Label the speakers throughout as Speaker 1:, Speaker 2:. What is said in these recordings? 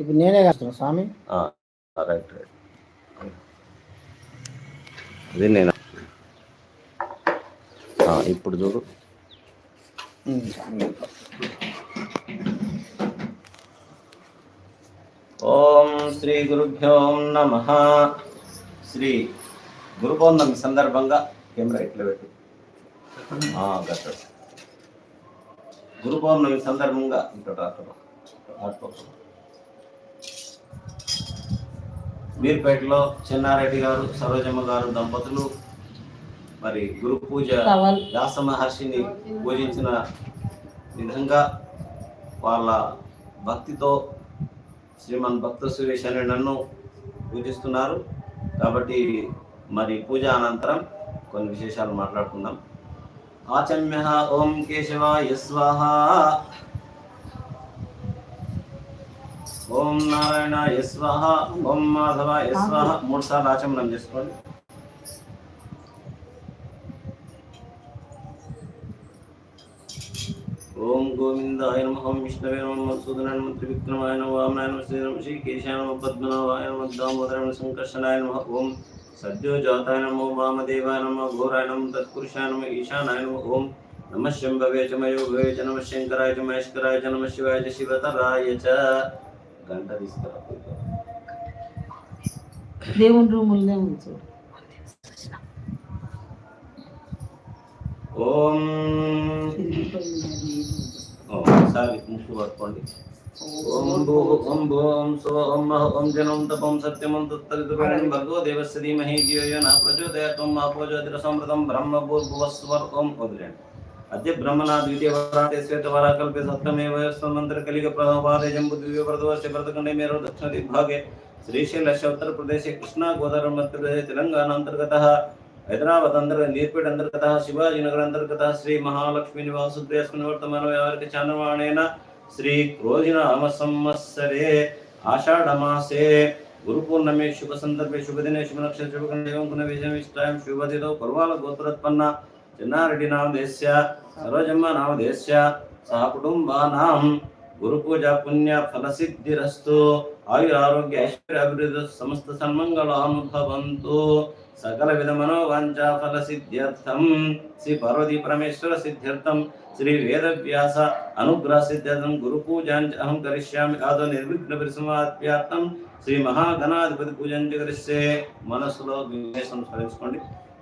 Speaker 1: ఇప్పుడు నేనే కాదు స్వామి
Speaker 2: రైట్ రైట్ నేను ఇప్పుడు చూడు ఓం శ్రీ గురుభ్యో నమ శ్రీ గురు సందర్భంగా కెమెరా ఇట్లా పెట్టు గురు సందర్భంగా సందర్భంగా ఇక్కడ రాత్రి మీర్పేటలో చిన్నారెడ్డి గారు సరోజమ్మ గారు దంపతులు మరి గురు పూజ వ్యాస మహర్షిని పూజించిన విధంగా వాళ్ళ భక్తితో శ్రీమన్ భక్త సురేష్ అని నన్ను పూజిస్తున్నారు కాబట్టి మరి పూజ అనంతరం కొన్ని విశేషాలు మాట్లాడుకుందాం ఆచమ్య ఓం కేశవ యస్వాహ ఓం నారాయణ యస్వహ ఓం మాధవ యస్వహ మూడు సార్లు ఆచమనం చేసుకోండి ఓం గోవిందాయ నమ ఓం విష్ణవే నమ మధుసూదనాయ నమ త్రివిక్రమాయ నమ వామనాయ నమ శ్రీ నమ శ్రీకేశాయ నమ పద్మనాభాయ నమ దామోదరాయ నమ సంకర్షణాయ నమ ఓం సద్యోజాతాయ నమో వామదేవాయ నమ ఘోరాయ నమ తత్పురుషాయ నమ ఈశానాయ ఓం నమ శంభవే చ నమ శంకరాయ చ నమ శివాయ చ గంట తీసుకురా
Speaker 1: దేవుని రూములనే ఉంచు
Speaker 2: ఓం సాగి ముక్కు పట్టుకోండి ఓం భూ ఓం భూ ఓం సో ఓం మహ ఓం జనం తపం సత్యమం తత్తరితురణం భగవో దేవస్య ధీమహి ధియో యో నః ప్రచోదయాత్ మా ప్రచోదయ సంప్రదం బ్రహ్మ భూర్భువస్వర్ ఓం వదిలేండి अद्य ब्रह्मणा द्वितीयवराते श्वेतवराकल्पे सप्तमेव स्वमन्त्रकलिकप्रभावादेजम्बुद्वितीय प्रदोषे व्रतखण्डे मेरो दक्षिण श्रीशैल उत्तर प्रदेश प्रदेश कृष्णा तेलंगाना अंतर्गत अंतर्गत हैदराबाद अंदर नीरपेट शिवाजी दक्षिणदिग्भागे श्रीशैलस्य उत्तरप्रदेशे कृष्णागोदावरं मध्यप्रदेशे तेलङ्गानान्तर्गतः हैदराबादन्तर्गत नीर्पेटन्तर्गतः शिवाजीनगरान्तर्गतः श्रीमहालक्ष्मीनिवासुद्रेऽस्मिन् वर्तमानव्यावहारिकचानवाणेन श्रीक्रोधिनामसंवत्सरे आषाढमासे गुरुपूर्णमे शुभ शुभ संदर्भे दिने शुभ नक्षत्र शुभ शुभखण्डे एवं गुणविषयमिष्टायां शुभदितौ पर्वालगोत्रोत्पन्ना చిన్నారెడ్డి నామదేశ్య సరోజమ్మ నామదేశ్య సహ కుటుంబానాం గురు పూజ పుణ్య ఫలసిద్ధిరస్తు ఐశ్వర్య అభివృద్ధి సమస్త సన్మంగళాముద్భవంతు సకల విధ మనోవాంఛ ఫల సిద్ధ్యర్థం శ్రీ పార్వతీ పరమేశ్వర సిద్ధ్యర్థం శ్రీ వేదవ్యాస అనుగ్రహ సిద్ధ్యర్థం గురు పూజాంచ అహం కరిష్యామి కాదు నిర్విఘ్న పరిసమాప్యార్థం శ్రీ మహాగణాధిపతి పూజ కరిస్తే మనసులో వివేశం స్మరించుకోండి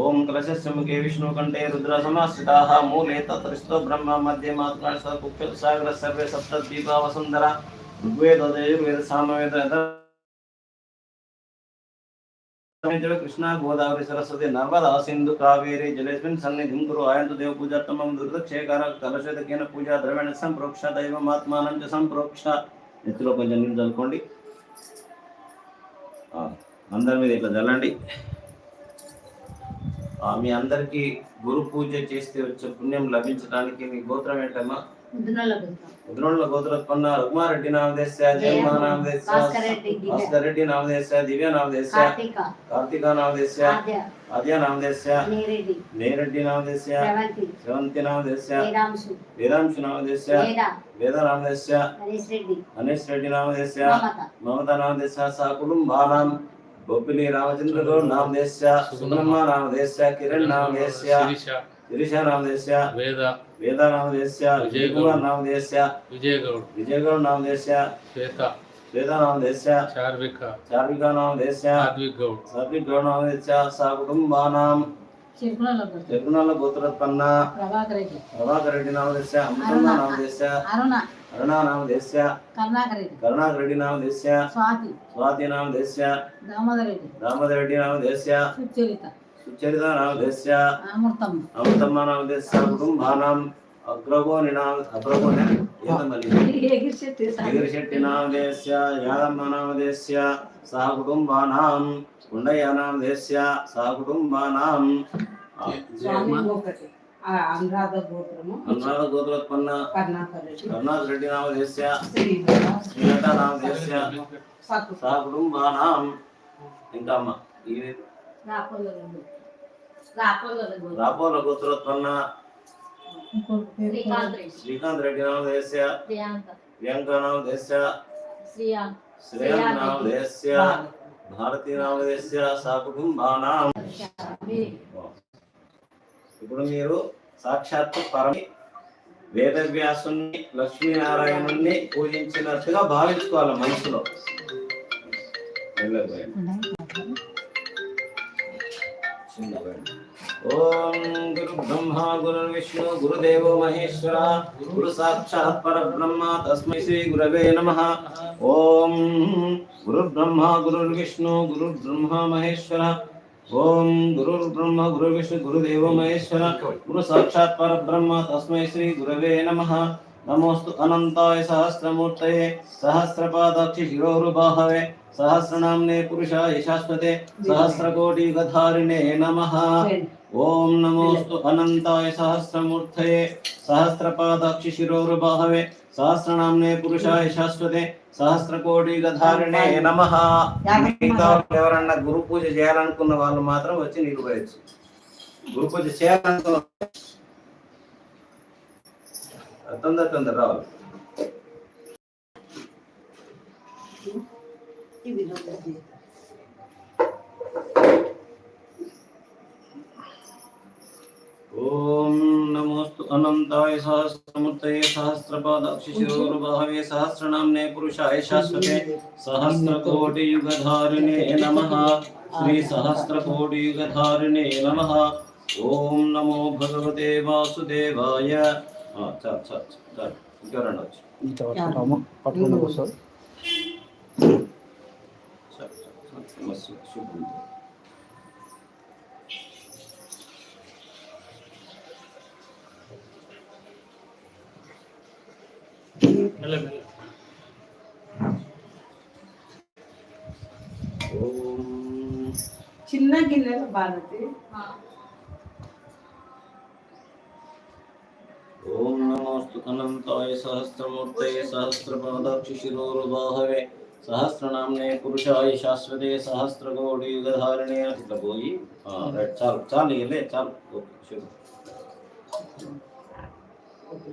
Speaker 2: ఓం కలశస్యముఖే విష్ణు కంటే రుద్ర సమాశ్రితా మూలే తత్రిస్తో బ్రహ్మ మధ్య మాతృ గుప్త సాగర సర్వే సప్త దీపావసుందర వసుంధర ఋగ్వేద సామవేద కృష్ణ గోదావరి సరస్వతి నర్మదా సింధు కావేరి జలేస్మిన్ సన్నిధిం కురు ఆయంతు దేవ పూజాత్తమం దుర్దక్షేకార కలశతకేన పూజ ద్రవేణ సంప్రోక్ష దైవమాత్మానం చ సంప్రోక్ష ఎత్తులో కొంచెం నీళ్ళు చదువుకోండి అందరి మీద ఇట్లా చల్లండి మీ అందరికీ గురు పూజ చేస్తే వచ్చే పుణ్యం లభించడానికి మీ గోత్రం ఏంటమ్మా ఉద్రోళ్ళ గోత్రత్వన్న రఘుమారెడ్డి నామదేశ జయమా నామదేశ భాస్కర్ రెడ్డి నామదేశ దివ్య నామదేశ కార్తిక నామదేశ ఆద్య నామదేశ నేరెడ్డి నామదేశ శ్రవంతి నామదేశ వేదాంశు నామదేశ వేద నామదేశ హనీష్ రెడ్డి నామదేశ మమత నామదేశ సా కుటుంబానాం బొబ్బిలి రామచంద్రగౌ నామదేశ సుబ్రహ్మ నామదేశ కిరణ్ నామదేశ గిరిష నామదేశ వేద వేద నామదేశ విజయ కుమార్ నామదేశ విజయ్ గౌడ్ విజయ్ గౌడ్ నామదేశ శ్వేత శ్వేత నామదేశ చార్విక చార్విక నామదేశ సాత్విక్ గౌడ్ సాత్విక్ గౌడ్ నామదేశ సా కుటుంబానాం
Speaker 1: తిరుమల గోత్రోత్పన్న ప్రభాకర్
Speaker 2: రెడ్డి ప్రభాకర్ రెడ్డి నామదేశ అమృతమ్మ నామదేశ అరుణ కరుణానామ దేశ్య కరుణాకరెడ్డి కరుణాకరెడ్డి నామ దేశ్య స్వాతి స్వాతి నామ దేశ్య దామోదరెడ్డి దామోదరెడ్డి నామ దేశ్య సుచరిత సుచరిత నామ దేశ్య అమృతం అమృతమ్మ నామ దేశ్య సహ కుటుంబానాం
Speaker 1: అనురాధ గోత్రము
Speaker 2: అనురాధ గోత్రోత్పన్న కర్ణాకర్ రెడ్డి నామధేస్య శ్రీలత నామధేస్య సా కుటుంబానాం ఇంకా అమ్మ ఇది రాపోల గోత్రోత్పన్న శ్రీకాంత్ రెడ్డి నామధేస్య ప్రియాంక నామధేస్య శ్రేయాంక్ నామధేస్య భారతీ నామధేస్య సా కుటుంబానాం ఇప్పుడు మీరు సాక్షాత్తు పరమి వేదవ్యాసుని లక్ష్మీనారాయణుణ్ణి పూజించినట్టుగా భావించుకోవాలి మనసులో ఓం గురు బ్రహ్మ గురు విష్ణు గురుదేవో మహేశ్వర గురు సాక్షాత్ పరబ్రహ్మ తస్మై శ్రీ గురవే నమ ఓం గురు బ్రహ్మ గురు విష్ణు గురు బ్రహ్మ మహేశ్వర ओम गुरु ब्रह्म गुरु विष्णु गुरु गुरुदेव महेश्वर गुरु साक्षात पर ब्रह्म तस्म श्री गुरव नम नमोस्तु अनंताय सहस्रमूर्त सहस्रमूर्तये सहस्रपादाक्षि शिरोरुबाहवे पुरुषा यशाश्वते शाश्वते गधारिणे नम ओम नमोस्तु अनंताय सहस्रमूर्तये सहस्रपादाक्षि शिरोरुबाहवे సహస్రనామ్నే పురుషాయ శాశ్వతే సహస్రకోటి కోటి నమ మిగతా ఎవరన్నా గురు పూజ చేయాలనుకున్న వాళ్ళు మాత్రం వచ్చి నిలబడచ్చు గురు పూజ చేయాలనుకున్న తొందర తొందర రావాలి ఇది ॐ नमोऽस्तु अनन्ताय सहस्रमूर्तये सहस्रपादाक्षिशिरोभावे सहस्रनाम्ने पुरुषाय शाश्वते सहस्रकोटियुगधारिणे नमः श्रीसहस्रकोटियुगधारिणे नमः ॐ नमो भगवते वासुदेवाय अच्छा अच्छा अच्छा गरणच చిన్న
Speaker 1: గిన్నెల భారతి
Speaker 2: ఓం నమోస్తు అనంతాయ సహస్రమూర్తయ సహస్రపాదాక్షిశిరోరుబాహవే సహస్రనామ్నే పురుషాయ శాశ్వతే సహస్రగౌడి యుగధారణే ఇట్లా పోయి చాలు చాలు వెళ్ళే చాలు ఓకే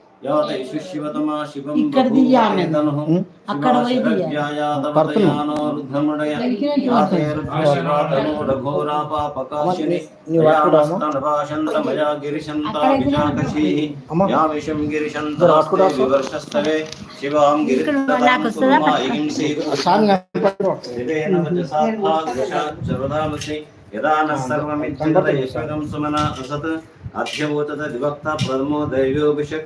Speaker 2: ఇక్కడ దియ్యాలి అక్కడ యదా నర్వమిత్యుగం సుమన అసత్ అధ్యభూత దివక్త ప్రథమో దైవోభిషక్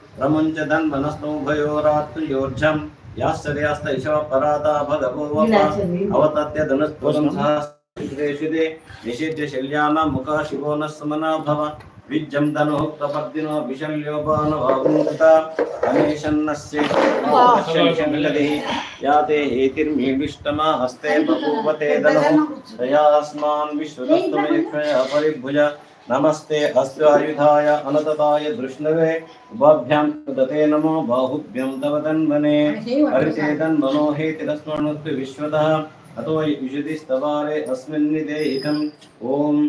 Speaker 2: प्रमुञ्चदन् मनस्तुभयोरात्रियोर्झम् याश्चर्यास्त इशवपराधा भगभूवप अवतत्य धनुस्फुरं सहस्रेषिते निषेध्य शल्यानां मुखः शिवो नः समना भव विज्जं तनुः प्रपद्दिनो विशल्योपानुभवन्ता अनेशन्नस्यैषमिलदिः या ते हेतिर्मीविष्टमा हस्ते बभूवते धनुः दयास्मान् विश्वदस्तमयक्षय अपरिभुज नमस्ते अस्य आयुधाय अनतताय दृष्णवे उभाभ्यां दते नमो बाहुभ्यं तव तन्मने हरिते तन्मनोहेति तस्माणुत्व विश्वतः अतो युजति स्तवारे अस्मिन्निदेहितम् ॐ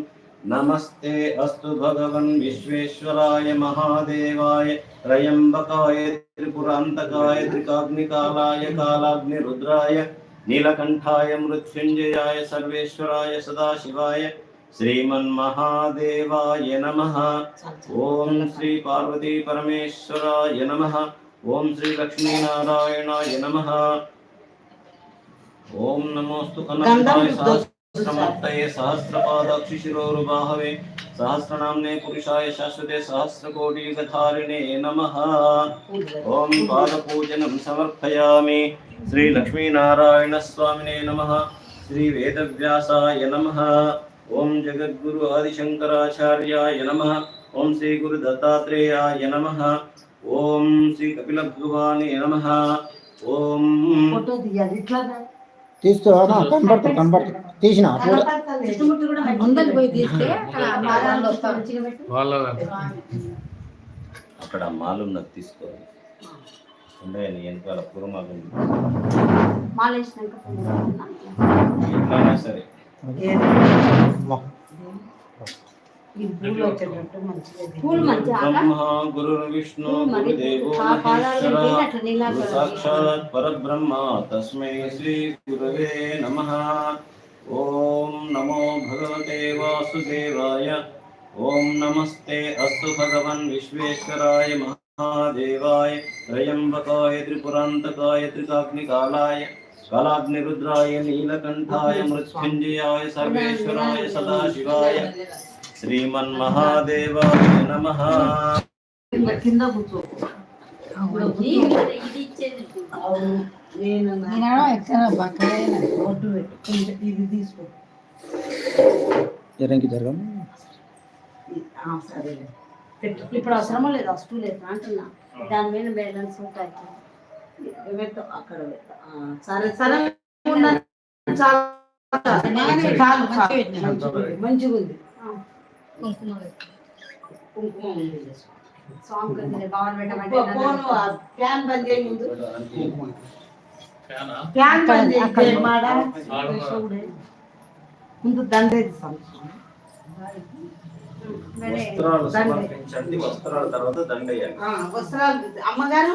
Speaker 2: नमस्ते अस्तु भगवन् विश्वेश्वराय महादेवाय त्रयम्बकाय त्रिपुरान्तकाय त्रिकाग्निकालाय कालाग्निरुद्राय नीलकण्ठाय मृत्युञ्जयाय सर्वेश्वराय सदाशिवाय श्रीमन्महादेवाय नमः पार्वती परमेश्वराय नमः ॐ श्रीलक्ष्मीनारायणाय नमः ॐ नमोऽस्तु कनकाय सहस्रपादाक्षिशिरोरुबाहवे सहस्रनामने पुरुषाय शाश्वते सहस्रकोटियुगधारिणे नमः ॐ पादपूजनं समर्पयामि श्रीलक्ष्मीनारायणस्वामिने नमः श्रीवेदव्यासाय नमः ఓం జగద్గురు ఆదిశంకరాచార్యాయ నమ ఓం శ్రీ గురు దత్తాత్రేయాయ నమ ఓం శ్రీ కపిల భగవాని నమ ఓం తీస్తున్నా కనబడతా కనబడతా తీసిన అక్కడ మాలు తీసుకోవాలి వెనకాల పూర్వమాలు మాలు
Speaker 1: సరే పూలు
Speaker 2: గురు విష్ణు గురుదేవో సాక్షాత్ పరబ్రహ్మ తస్మై శ్రీ గురవే నమ ఓం నమో భగవతే వాసుదేవాయ ఓం నమస్తే అస్తు భగవన్ విశ్వేశ్వరాయ మహాదేవాయ త్రయంబకాయ త్రిపురాంతకాయ త్రికాగ్నికాలాయ कालाग्निरुद्राय नीलकण्ठाय मृत्युञ्जयाय सर्वेश्वराय सदाशिवाय श्रीमन्महादेवाय नमः ఎరంకి జరగం
Speaker 1: సరే ఇప్పుడు అవసరమా లేదు అస్టు లేదు అంటున్నా దాని మీద బ్యాలెన్స్ ఉంటాయి పెట్టు అక్కడ సరే సరే మంచిగా ఉంది ముందు దండేది
Speaker 2: వస్త్రాలు తర్వాత దండేయాలి
Speaker 1: వస్త్రాలు అమ్మగారు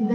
Speaker 1: இந்த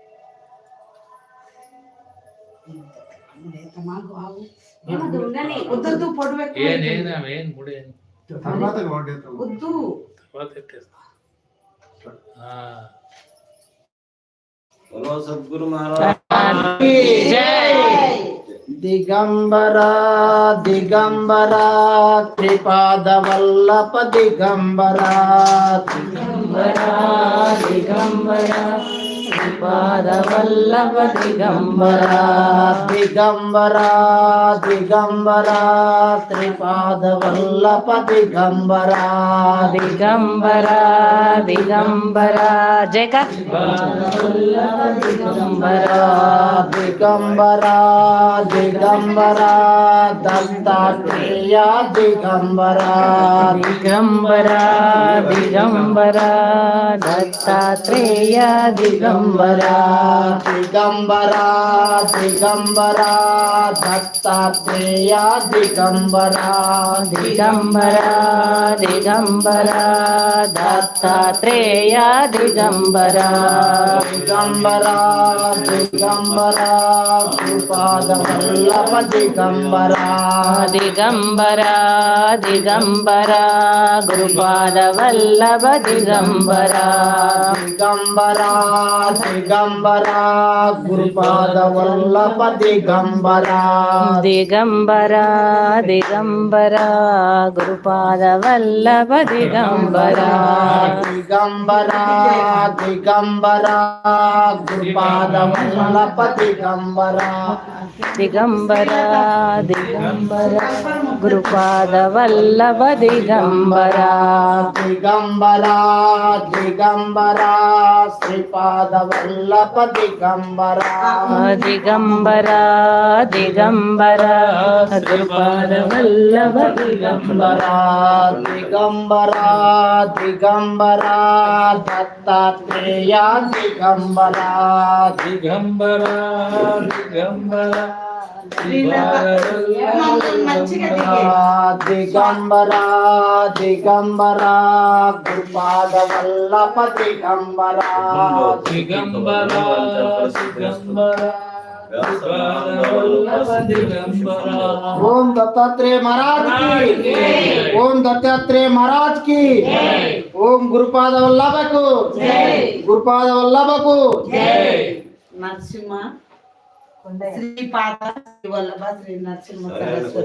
Speaker 1: వద్దు
Speaker 2: పొడి తర్వాత వద్దు बोलो सदगुरु महाराज दिगंबरा दिगंबरा त्रिपाद वल्लभ दिगंबरा दिगंबरा दिगंबरा పాదవల్లభ దిగంబరా దిగంబరా దిగంబరా త్రిపాదవల్లభ దిగంబరా దిగంబరా దిగంబరా జగత్ దిగంబరా దిగంబరా దిగంబరా దత్తాత్రేయ దిగంబరా దిగంబరా దిగంబరా దత్తాత్రేయ దిగంబరా దిగంబరా దిగంబరా దిగంబరా దత్తాత్రేయ దిగంబరా దిగంబరా దిగంబరా దత్తాత్రేయ దిగంబరా దిగంబరా దిగంబరా కృపాదవల్లభ దిగంబరా దిగంబరా దిగంబరా కృపాదవల్లభ దిగంబరా దిగంబరా దిగంబరా గురుపాద వల్లభ దిగంబరా దిగంబరా దిగంబరా గురుపాద వల్లభ దిగంబరా దిగంబరా దిగంబరా గురుపాద వల్లభ దిగంబరా దిగంబరా దిగంబరా గురుపాద వల్లభ దిగంబరా దిగంబరా దిగంబరా శ్రీపాద వల్లభ దిగంబర దిగంబర దిగంబర త్రిపాద వల్లభ దిగంబర దిగంబర దిగంబర దత్తాత్రేయ దిగంబర దిగంబర దిగంబర
Speaker 1: దిగంబరా
Speaker 2: దిగంబరా కృపాద వల్లభ దిగంబరా దిగంబరా దిగంబరా ओम दत्तात्रेय महाराज की ओम दत्तात्रेय महाराज की ओम गुरुपाद वल्लभ को गुरुपाद वल्लभ को
Speaker 1: नरसिम्हा శ్రీ పాద శ్రీ వల్లభ శ్రీ నరసింహ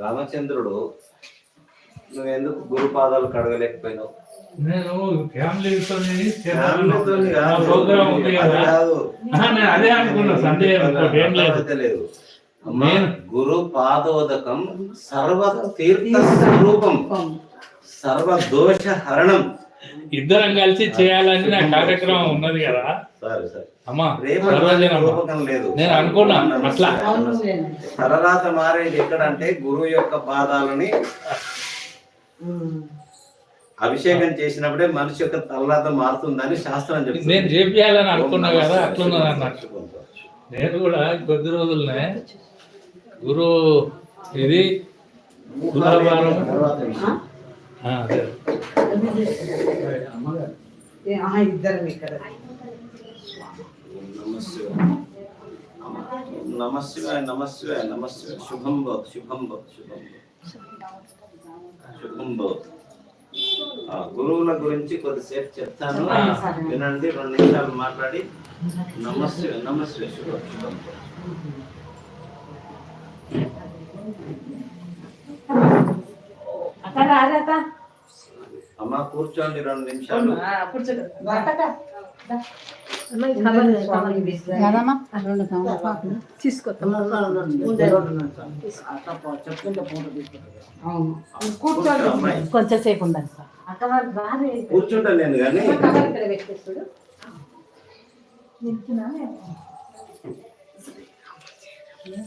Speaker 2: రామచంద్రుడు నువ్వెందుకు గురు పాదాలు కడగలేకపోయినావు నేను ఫ్యామిలీతో అదే అనుకున్నా సందేహం లేదు నేను గురు పాదోదకం సర్వ తీర్థ స్వరూపం సర్వ దోష హరణం ఇద్దరం కలిసి చేయాలని నా కార్యక్రమం ఉన్నది కదా అమ్మా లేదు నేను అనుకున్నా అట్లా సరదాత మారేది ఎక్కడంటే గురువు యొక్క పాదాలని అభిషేకం చేసినప్పుడే మనిషి యొక్క తర్వాత మారుతుందని శాస్త్రం చెప్తుంది నేను చేయాలని అనుకున్నా కదా అట్లున్నది నేను కూడా కొద్ది రోజులనే గురు ఇది బుధవారం
Speaker 1: ఇద్దరం ఇక్కడ
Speaker 2: నమస్శివాయ నమస్శివాయ శుభం భవత్ శుభం భవత్ శుభం శుభం భవత్ గురువుల గురించి కొద్దిసేపు చెప్తాను వినండి రెండు నిమిషాలు మాట్లాడి నమస్తే నమస్వే శుభం శుభం
Speaker 1: అక్క రాజాక
Speaker 2: అమ్మ కూర్చోండి రెండు నిమిషాలు
Speaker 1: కొంచెం సేపు ఉండాలి
Speaker 2: సార్ కూర్చుంటాను నేను కానీ Yes.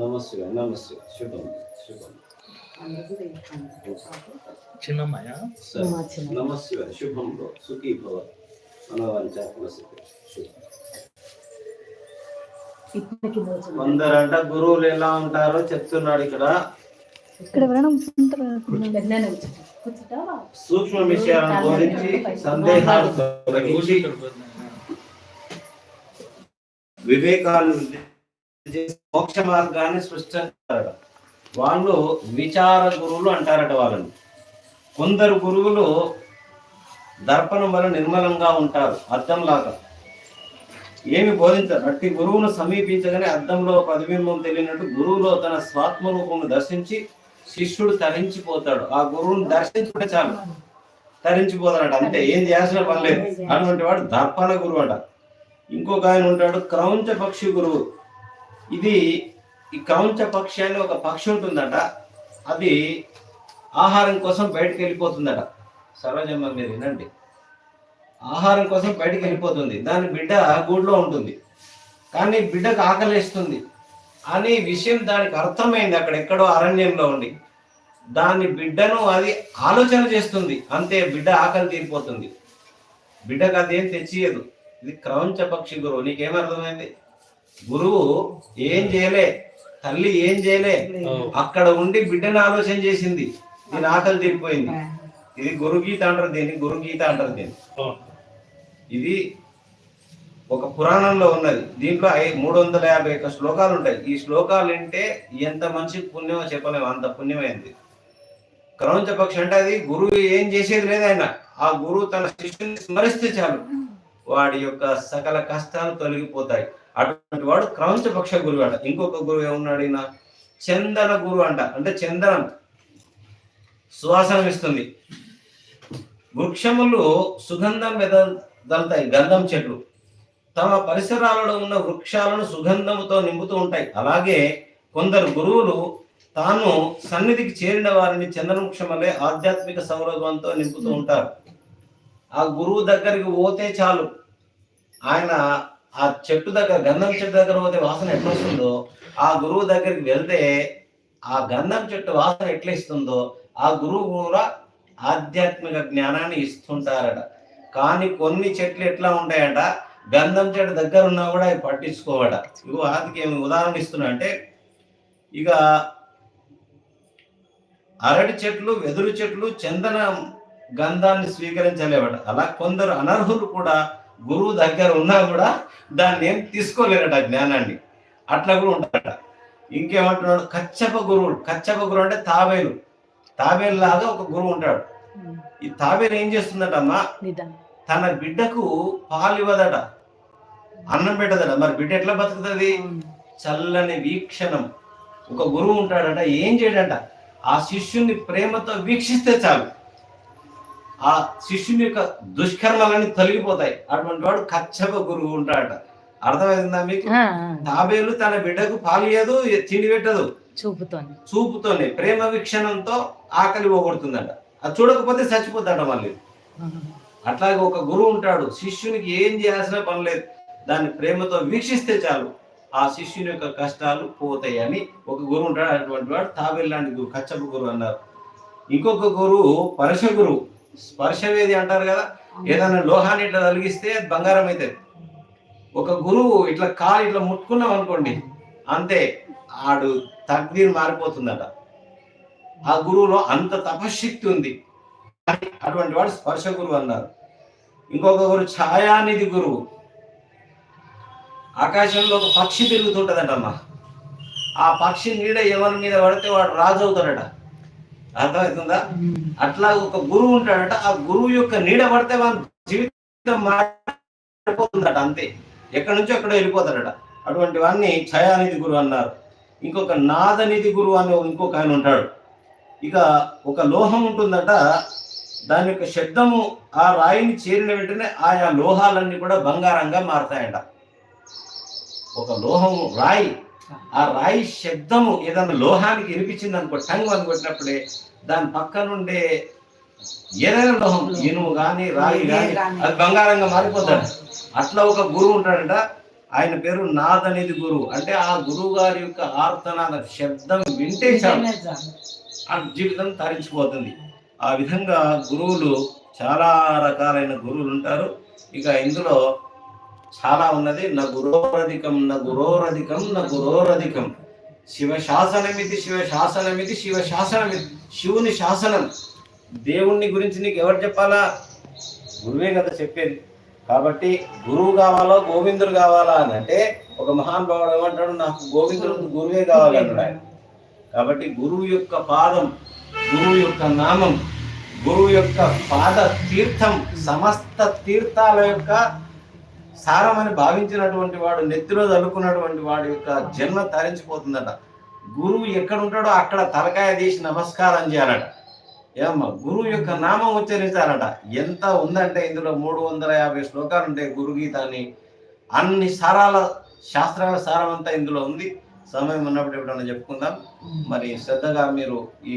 Speaker 2: నమస్తే నమస్తే నమస్తే సుఖీ కొందరంట గురువులు ఎలా ఉంటారో చెప్తున్నాడు ఇక్కడ ఇక్కడ సూక్ష్మ విషయాలను గురించి సందేహాలు వివేకాలు మోక్ష మార్గాన్ని సృష్టించారట వాళ్ళు విచార గురువులు అంటారట వాళ్ళని కొందరు గురువులు దర్పణం వల్ల నిర్మలంగా ఉంటారు అర్థంలాగా ఏమి బోధించారు అట్టి గురువును సమీపించగానే అర్థంలో ప్రతిబింబం తెలియనట్టు గురువులో తన రూపం దర్శించి శిష్యుడు తరించిపోతాడు ఆ గురువును దర్శించుకుంటే చాలు తరించిపోతాడట అంటే ఏం చేయాల్సిన పని లేదు అటువంటి వాడు దర్పణ గురువు అంట ఇంకొక ఆయన ఉంటాడు క్రౌంచ పక్షి గురువు ఇది ఈ కౌంచ పక్షి ఒక పక్షి ఉంటుందట అది ఆహారం కోసం బయటకు వెళ్ళిపోతుందట సర్వజమ్మ మీరు వినండి ఆహారం కోసం బయటకు వెళ్ళిపోతుంది దాని బిడ్డ గూడ్లో ఉంటుంది కానీ బిడ్డకు ఆకలిస్తుంది అని విషయం దానికి అర్థమైంది అక్కడ ఎక్కడో అరణ్యంలో ఉండి దాని బిడ్డను అది ఆలోచన చేస్తుంది అంతే బిడ్డ ఆకలి తీరిపోతుంది బిడ్డకు అదేం తెచ్చియదు ఇది క్రౌంచ పక్షి గురువు నీకేమర్థమైంది గురువు ఏం చేయలే తల్లి ఏం చేయలే అక్కడ ఉండి బిడ్డను ఆలోచన చేసింది దీని ఆకలి తీరిపోయింది ఇది గురు గీత అంటారు దీన్ని గురు గీత అంటారు దీన్ని ఇది ఒక పురాణంలో ఉన్నది దీంట్లో మూడు వందల యాభై ఒక్క శ్లోకాలు ఉంటాయి ఈ శ్లోకాలు వింటే ఎంత మంచి పుణ్యమో చెప్పలేము అంత పుణ్యమైంది క్రౌంచ పక్షి అంటే అది గురువు ఏం చేసేది లేదు ఆ గురువు తన శిష్యుని స్మరిస్తే చాలు వాడి యొక్క సకల కష్టాలు తొలగిపోతాయి అటువంటి వాడు క్రౌంచపక్ష గురువు అంట ఇంకొక గురువు ఏమున్నాడు ఈయన చందన గురువు అంట అంటే చందనం సువాసన ఇస్తుంది వృక్షములు సుగంధం వెదలుతాయి గంధం చెట్లు తమ పరిసరాలలో ఉన్న వృక్షాలను సుగంధముతో నింపుతూ ఉంటాయి అలాగే కొందరు గురువులు తాను సన్నిధికి చేరిన వారిని చంద్రవృక్షం వల్లే ఆధ్యాత్మిక సౌరభంతో నింపుతూ ఉంటారు ఆ గురువు దగ్గరికి పోతే చాలు ఆయన ఆ చెట్టు దగ్గర గంధం చెట్టు దగ్గర పోతే వాసన ఎట్లా వస్తుందో ఆ గురువు దగ్గరికి వెళ్తే ఆ గంధం చెట్టు వాసన ఎట్లా ఇస్తుందో ఆ గురువు కూడా ఆధ్యాత్మిక జ్ఞానాన్ని ఇస్తుంటారట కానీ కొన్ని చెట్లు ఎట్లా ఉంటాయట గంధం చెట్టు దగ్గర ఉన్నా కూడా అవి పట్టించుకోవట ఇగో ఆదికి ఏమి ఉదాహరణ ఇస్తున్నా అంటే ఇక అరటి చెట్లు వెదురు చెట్లు చందన గంధాన్ని స్వీకరించలేవట అలా కొందరు అనర్హులు కూడా గురువు దగ్గర ఉన్నా కూడా దాన్ని ఏం తీసుకోలేరట జ్ఞానాన్ని అట్లా కూడా ఉంటాడట ఇంకేమంటున్నాడు కచ్చప గురువుడు కచ్చప గురువు అంటే తాబేలు తాబేలు లాగా ఒక గురువు ఉంటాడు ఈ తాబేలు ఏం చేస్తుందటమ్మా తన బిడ్డకు పాలు ఇవ్వదట అన్నం పెట్టదట మరి బిడ్డ ఎట్లా బతుకుతుంది చల్లని వీక్షణం ఒక గురువు ఉంటాడట ఏం చేయడంట ఆ శిష్యుని ప్రేమతో వీక్షిస్తే చాలు ఆ శిష్యుని యొక్క దుష్కర్మలన్నీ తొలగిపోతాయి అటువంటి వాడు కచ్చప గురువు ఉంటాడట అర్థమైందా మీకు తాబేలు తన బిడ్డకు పాలియదు తిండి పెట్టదు చూపుతోనే చూపుతోనే ప్రేమ వీక్షణంతో ఆకలి పోగొడుతుందట అది చూడకపోతే చచ్చిపోతాడ మళ్ళీ అట్లాగే ఒక గురువు ఉంటాడు శిష్యునికి ఏం చేయాల్సిన పని లేదు దాన్ని ప్రేమతో వీక్షిస్తే చాలు ఆ శిష్యుని యొక్క కష్టాలు పోతాయి అని ఒక గురువు ఉంటాడు అటువంటి వాడు తాబేలు లాంటి గురువు కచ్చప గురువు అన్నారు ఇంకొక గురువు పరశ గురువు స్పర్శ వేది అంటారు కదా ఏదైనా లోహాన్ని ఇట్లా తొలగిస్తే బంగారం అవుతుంది ఒక గురువు ఇట్లా కాలు ఇట్లా ముట్టుకున్నాం అనుకోండి అంతే ఆడు తగ్దీర్ మారిపోతుందట ఆ గురువులో అంత తపశక్తి ఉంది అటువంటి వాడు స్పర్శ గురువు అన్నారు ఇంకొక గురు ఛాయానిధి గురువు ఆకాశంలో ఒక పక్షి తిరుగుతుంటదట అమ్మ ఆ పక్షి నీడ ఎవరి మీద పడితే వాడు రాజు అవుతాడట అర్థమవుతుందా అట్లా ఒక గురువు ఉంటాడట ఆ గురువు యొక్క నీడ పడితే వాళ్ళ జీవితం మారిపోతుందట అంతే ఎక్కడి నుంచో ఎక్కడో వెళ్ళిపోతాడట అటువంటి వాడిని ఛయానిధి గురువు అన్నారు ఇంకొక నాదనిధి గురువు అని ఇంకొక ఆయన ఉంటాడు ఇక ఒక లోహం ఉంటుందట దాని యొక్క శబ్దము ఆ రాయిని చేరిన వెంటనే ఆయా లోహాలన్నీ కూడా బంగారంగా మారతాయంట ఒక లోహము రాయి ఆ రాయి శబ్దము ఏదైనా లోహానికి వినిపించింది అనుకో టంగ్ అనుకుంటున్నప్పుడే దాని పక్కనుండే ఏదైనా లోహం ఇనువు కానీ రాయి కానీ అది బంగారంగా మారిపోతాడు అట్లా ఒక గురువు ఉంటాడంట ఆయన పేరు అనేది గురువు అంటే ఆ గురువు గారి యొక్క ఆర్తన శబ్దం వింటే ఆ జీవితం తరించిపోతుంది ఆ విధంగా గురువులు చాలా రకాలైన గురువులు ఉంటారు ఇక ఇందులో చాలా ఉన్నది నా గురోరధికం నా గురోరధికం నా గురోరధికం శివశాసనమితి శివశాసనమితి శివశాసనమితి శివుని శాసనం దేవుణ్ణి గురించి నీకు ఎవరు చెప్పాలా గురువే కదా చెప్పేది కాబట్టి గురువు కావాలో గోవిందుడు కావాలా అని అంటే ఒక మహానుభావుడు ఏమంటాడు నాకు గోవిందుడు గురువే కావాలంటాడు ఆయన కాబట్టి గురువు యొక్క పాదం గురువు యొక్క నామం గురువు యొక్క పాద తీర్థం సమస్త తీర్థాల యొక్క సారమని భావించినటువంటి వాడు నెత్తిలో తలుకున్నటువంటి వాడి యొక్క జన్మ తరించిపోతుందట గురువు ఎక్కడ ఉంటాడో అక్కడ తలకాయ తీసి నమస్కారం చేయాలట ఏమమ్మా గురువు యొక్క నామం ఉచ్చరించాలట ఎంత ఉందంటే ఇందులో మూడు వందల యాభై శ్లోకాలు ఉంటాయి గురుగీత అని అన్ని సారాల శాస్త్రాల సారం అంతా ఇందులో ఉంది సమయం ఉన్నప్పుడు ఎప్పుడన్నా చెప్పుకుందాం మరి శ్రద్ధగా మీరు ఈ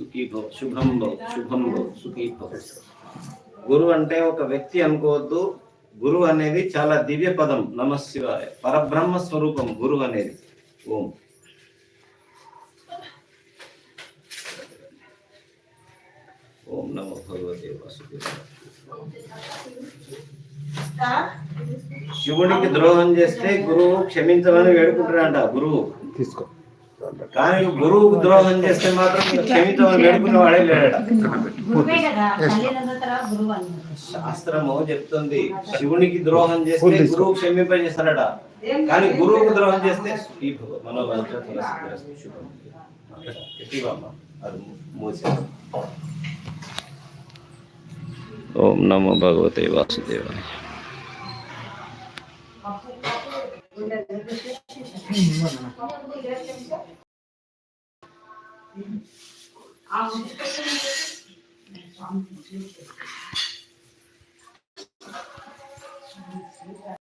Speaker 2: సుఖీ భవ శుభం భవ శుభం భవ సుఖీ భవ గురు అంటే ఒక వ్యక్తి అనుకోవద్దు గురువు అనేది చాలా దివ్య పదం నమశివాయ పరబ్రహ్మ స్వరూపం గురువు అనేది ఓం ఓం నమో భగవతే శివుడికి ద్రోహం చేస్తే గురువు క్షమించమని వేడుకుంటున్నాడంట గురువు తీసుకో కానీ గురువు ద్రోహం చేస్తే మాత్రం క్షమితం నడుపుకునే వాడే లేడా శాస్త్రము చెప్తుంది శివునికి ద్రోహం చేస్తే గురువు క్షమింపజేస్తాడట కానీ గురువుకు ద్రోహం చేస్తే ఓం నమో భగవతే వాసుదేవాయ Thank Als het kunt,